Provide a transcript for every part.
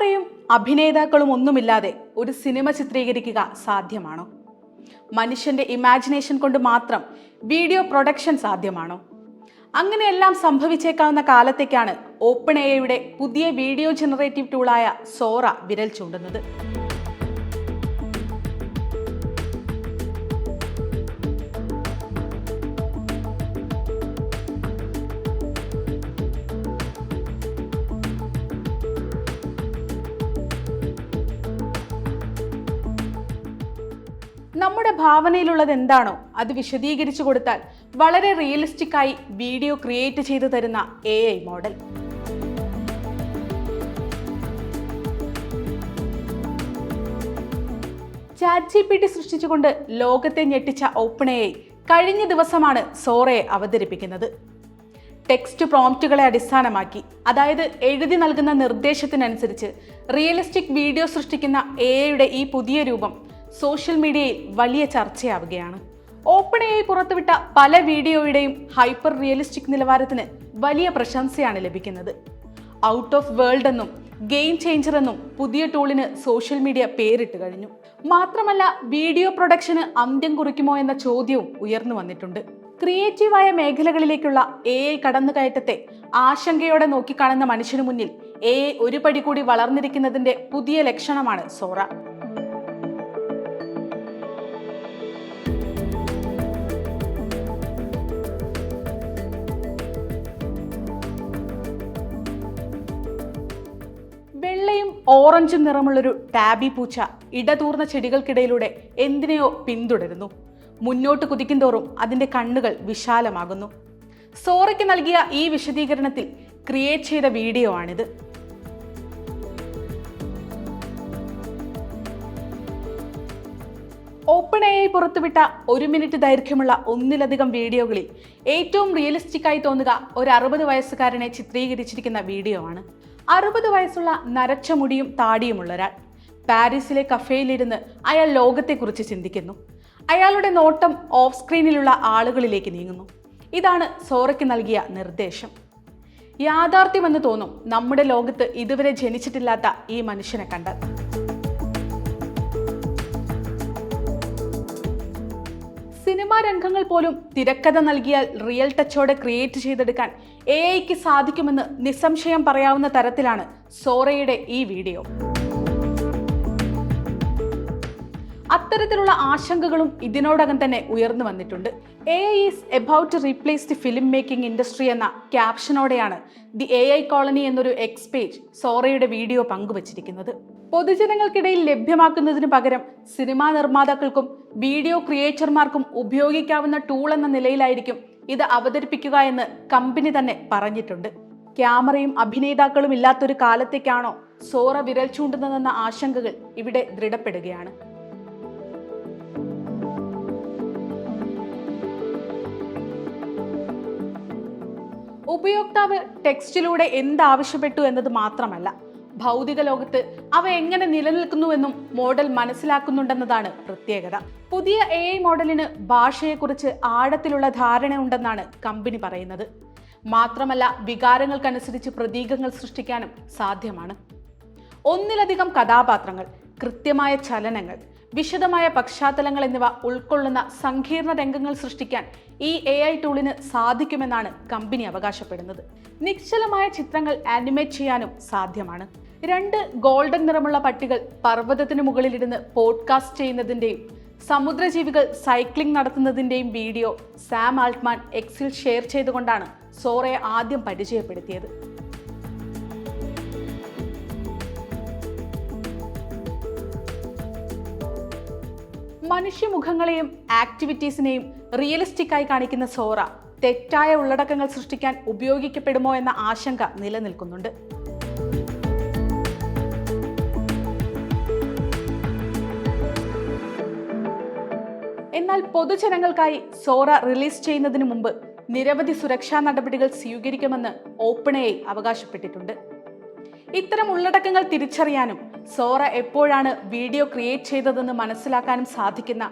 ക്യാമറയും അഭിനേതാക്കളും ഒന്നുമില്ലാതെ ഒരു സിനിമ ചിത്രീകരിക്കുക സാധ്യമാണോ? മനുഷ്യന്റെ ഇമാജിനേഷൻ കൊണ്ട് മാത്രം വീഡിയോ പ്രൊഡക്ഷൻ സാധ്യമാണോ? അങ്ങനെയെല്ലാം സംഭവിച്ചേക്കാവുന്ന കാലത്തേക്കാണ് ഓപ്പൺ എയുടെ പുതിയ വീഡിയോ ജനറേറ്റീവ് ടൂളായ സോറ വിരൽ ചൂണ്ടുന്നത്. നമ്മുടെ ഭാവനയിലുള്ളത് എന്താണോ അത് വിശദീകരിച്ചു കൊടുത്താൽ വളരെ റിയലിസ്റ്റിക് ആയി വീഡിയോ ക്രിയേറ്റ് ചെയ്തു തരുന്ന a model chat G P T സൃഷ്ടിച്ചുകൊണ്ട് ലോകത്തെ ഞെട്ടിച്ച ഓപ്പണയെ കഴിഞ്ഞ ദിവസമാണ് സോറയെ അവതരിപ്പിക്കുന്നത്. ടെക്സ്റ്റ് പ്രോംപ്റ്റുകളെ അടിസ്ഥാനമാക്കി അതായത് എഴുതി നൽകുന്ന നിർദ്ദേശത്തിനനുസരിച്ച് റിയലിസ്റ്റിക് വീഡിയോ സൃഷ്ടിക്കുന്ന എ ഐയുടെ ഈ പുതിയ രൂപം സോഷ്യൽ മീഡിയയിൽ വലിയ ചർച്ചയാവുകയാണ്. ഓപ്പൺ എ പുറത്തുവിട്ട പല വീഡിയോയുടെയും ഹൈപ്പർ റിയലിസ്റ്റിക് നിലവാരത്തിന് വലിയ പ്രശംസയാണ് ലഭിക്കുന്നത്. ഔട്ട് ഓഫ് വേൾഡ് എന്നും ഗെയിം ചേഞ്ചർ എന്നും പുതിയ ടൂളിന് സോഷ്യൽ മീഡിയ പേരിട്ട് കഴിഞ്ഞു. മാത്രമല്ല വീഡിയോ പ്രൊഡക്ഷന് അന്ത്യം കുറിക്കുമോ എന്ന ചോദ്യവും ഉയർന്നു വന്നിട്ടുണ്ട്. ക്രിയേറ്റീവായ മേഖലകളിലേക്കുള്ള എ ഐ കടന്നുകയറ്റത്തെ ആശങ്കയോടെ നോക്കിക്കാണുന്ന മനുഷ്യനു മുന്നിൽ എ ഐ ഒരു പടി കൂടി വളർന്നിരിക്കുന്നതിന്റെ പുതിയ ലക്ഷണമാണ് സോറ. ഓറഞ്ചും നിറമുള്ളൊരു ടാബി പൂച്ച ഇടതൂർന്ന ചെടികൾക്കിടയിലൂടെ എന്തിനെയോ പിന്തുടരുന്നു. മുന്നോട്ട് കുതിക്കുന്തോറും അതിന്റെ കണ്ണുകൾ വിശാലമാകുന്നു. സോറയ്ക്ക് നൽകിയ ഈ വിശദീകരണത്തിൽ ക്രിയേറ്റ് ചെയ്ത വീഡിയോ ആണിത്. ഓപ്പൺ എ ഐ പുറത്തുവിട്ട ഒരു മിനിറ്റ് ദൈർഘ്യമുള്ള ഒന്നിലധികം വീഡിയോകളിൽ ഏറ്റവും റിയലിസ്റ്റിക് ആയി തോന്നുക ഒരു അറുപത് വയസ്സുകാരനെ ചിത്രീകരിച്ചിരിക്കുന്ന വീഡിയോ ആണ്. അറുപത് വയസ്സുള്ള നരച്ച മുടിയും താടിയുമുള്ള ഒരാൾ പാരീസിലെ കഫേയിലിരുന്ന് അയാൾ ലോകത്തെക്കുറിച്ച് ചിന്തിക്കുന്നു. അയാളുടെ നോട്ടം ഓഫ് സ്ക്രീനിലുള്ള ആളുകളിലേക്ക് നീങ്ങുന്നു. ഇതാണ് സോറയ്ക്ക് നൽകിയ നിർദ്ദേശം. യാഥാർത്ഥ്യമെന്ന് തോന്നും നമ്മുടെ ലോകത്ത് ഇതുവരെ ജനിച്ചിട്ടില്ലാത്ത ഈ മനുഷ്യനെ കണ്ടാൽ സിനിമാ രംഗങ്ങൾ പോലും തിരക്കഥ നൽകിയാൽ റിയൽ ടച്ചോടെ ക്രിയേറ്റ് ചെയ്തെടുക്കാൻ എ ഐക്ക് സാധിക്കുമെന്ന് നിസ്സംശയം പറയാവുന്ന തരത്തിലാണ് സോറയുടെ ഈ വീഡിയോ അത്തരത്തിലുള്ള ആശങ്കകളും ഇതിനോടകം തന്നെ ഉയർന്നു വന്നിട്ടുണ്ട്. A I is about to replace the film making industry എന്ന ക്യാപ്ഷനോടെയാണ് ദി എ ഐ കോളനി എന്നൊരു എക്സ് പേജ് സോറയുടെ വീഡിയോ പങ്കുവച്ചിരിക്കുന്നത്. പൊതുജനങ്ങൾക്കിടയിൽ ലഭ്യമാക്കുന്നതിന് പകരം സിനിമാ നിർമ്മാതാക്കൾക്കും വീഡിയോ ക്രിയേറ്റർമാർക്കും ഉപയോഗിക്കാവുന്ന ടൂൾ എന്ന നിലയിലായിരിക്കും ഇത് അവതരിപ്പിക്കുക എന്ന് കമ്പനി തന്നെ പറഞ്ഞിട്ടുണ്ട്. ക്യാമറയും അഭിനേതാക്കളും ഇല്ലാത്തൊരു കാലത്തേക്കാണോ സോറ വിരൽ ചൂണ്ടുന്നതെന്ന ആശങ്കകൾ ഇവിടെ ദൃഢപ്പെടുകയാണ്. ഉപയോക്താവ് ടെക്സ്റ്റിലൂടെ എന്താവശ്യപ്പെട്ടു എന്നത് മാത്രമല്ല ഭൗതിക ലോകത്ത് അവ എങ്ങനെ നിലനിൽക്കുന്നുവെന്നും മോഡൽ മനസ്സിലാക്കുന്നുണ്ടെന്നതാണ് പ്രത്യേകത. പുതിയ എ ഐ മോഡലിന് ഭാഷയെക്കുറിച്ച് ആഴത്തിലുള്ള ധാരണ ഉണ്ടെന്നാണ് കമ്പനി പറയുന്നത്. മാത്രമല്ല വികാരങ്ങൾക്കനുസരിച്ച് പ്രതീകങ്ങൾ സൃഷ്ടിക്കാനും സാധ്യമാണ്. ഒന്നിലധികം കഥാപാത്രങ്ങൾ കൃത്യമായ ചലനങ്ങൾ വിശദമായ പശ്ചാത്തലങ്ങൾ എന്നിവ ഉൾക്കൊള്ളുന്ന സങ്കീർണ രംഗങ്ങൾ സൃഷ്ടിക്കാൻ ഈ എ ഐ ടൂളിന് സാധിക്കുമെന്നാണ് കമ്പനി അവകാശപ്പെടുന്നത്. നിശ്ചലമായ ചിത്രങ്ങൾ ആനിമേറ്റ് ചെയ്യാനും സാധ്യമാണ്. രണ്ട് ഗോൾഡൻ നിറമുള്ള പട്ടികൾ പർവതത്തിന് മുകളിലിരുന്ന് പോഡ്കാസ്റ്റ് ചെയ്യുന്നതിന്റെയും സമുദ്രജീവികൾ സൈക്ലിംഗ് നടത്തുന്നതിന്റെയും വീഡിയോ സാം ആൾട്ട്മാൻ എക്സിൽ ഷെയർ ചെയ്തുകൊണ്ടാണ് സോറയെ ആദ്യം പരിചയപ്പെടുത്തിയത്. മനുഷ്യമുഖങ്ങളെയും ആക്ടിവിറ്റീസിനെയും റിയലിസ്റ്റിക് ആയി കാണിക്കുന്ന സോറ തെറ്റായ ഉള്ളടക്കങ്ങൾ സൃഷ്ടിക്കാൻ ഉപയോഗിക്കപ്പെടുമോ എന്ന ആശങ്ക നിലനിൽക്കുന്നുണ്ട്. എന്നാൽ പൊതുജനങ്ങൾക്കായി സോറ റിലീസ് ചെയ്യുന്നതിന് മുമ്പ് നിരവധി സുരക്ഷാ നടപടികൾ സ്വീകരിക്കുമെന്ന് ഓപ്പണയെ അവകാശപ്പെട്ടിട്ടുണ്ട്. ഇത്തരം ഉള്ളടക്കങ്ങൾ തിരിച്ചറിയാനും സോറ എപ്പോഴാണ് വീഡിയോ ക്രിയേറ്റ് ചെയ്തതെന്ന് മനസ്സിലാക്കാനും സാധിക്കുന്ന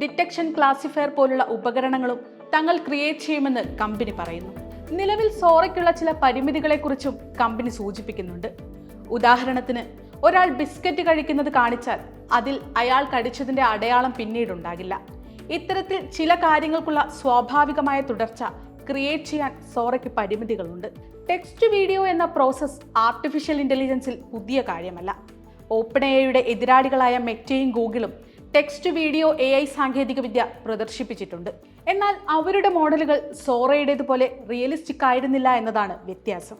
ഡിറ്റക്ഷൻ ക്ലാസിഫയർ പോലുള്ള ഉപകരണങ്ങളും തങ്ങൾ ക്രിയേറ്റ് ചെയ്യുമെന്ന് കമ്പനി പറയുന്നു. നിലവിൽ സോറയ്ക്കുള്ള ചില പരിമിതികളെക്കുറിച്ചും കമ്പനി സൂചിപ്പിക്കുന്നുണ്ട്. ഉദാഹരണത്തിന് ഒരാൾ ബിസ്ക്കറ്റ് കഴിക്കുന്നത് കാണിച്ചാൽ അതിൽ അയാൾ കടിച്ചതിന്റെ അടയാളം പിന്നീടുണ്ടാകില്ല. ഇത്തരത്തിൽ ചില കാര്യങ്ങൾക്കുള്ള സ്വാഭാവികമായ തുടർച്ച ക്രിയേറ്റ് ചെയ്യാൻ സോറയ്ക്ക് പരിമിതികളുണ്ട്. ടെക്സ്റ്റ് വീഡിയോ എന്ന പ്രോസസ്സ് ആർട്ടിഫിഷ്യൽ ഇന്റലിജൻസിൽ പുതിയ കാര്യമല്ല. ഓപ്പൺ എയുടെ എതിരാളികളായ മെറ്റയും ഗൂഗിളും ടെക്സ്റ്റ് വീഡിയോ എ ഐ സാങ്കേതികവിദ്യ പ്രദർശിപ്പിച്ചിട്ടുണ്ട്. എന്നാൽ അവരുടെ മോഡലുകൾ സോറയുടേതുപോലെ റിയലിസ്റ്റിക് ആയിരുന്നില്ല എന്നതാണ് വ്യത്യാസം.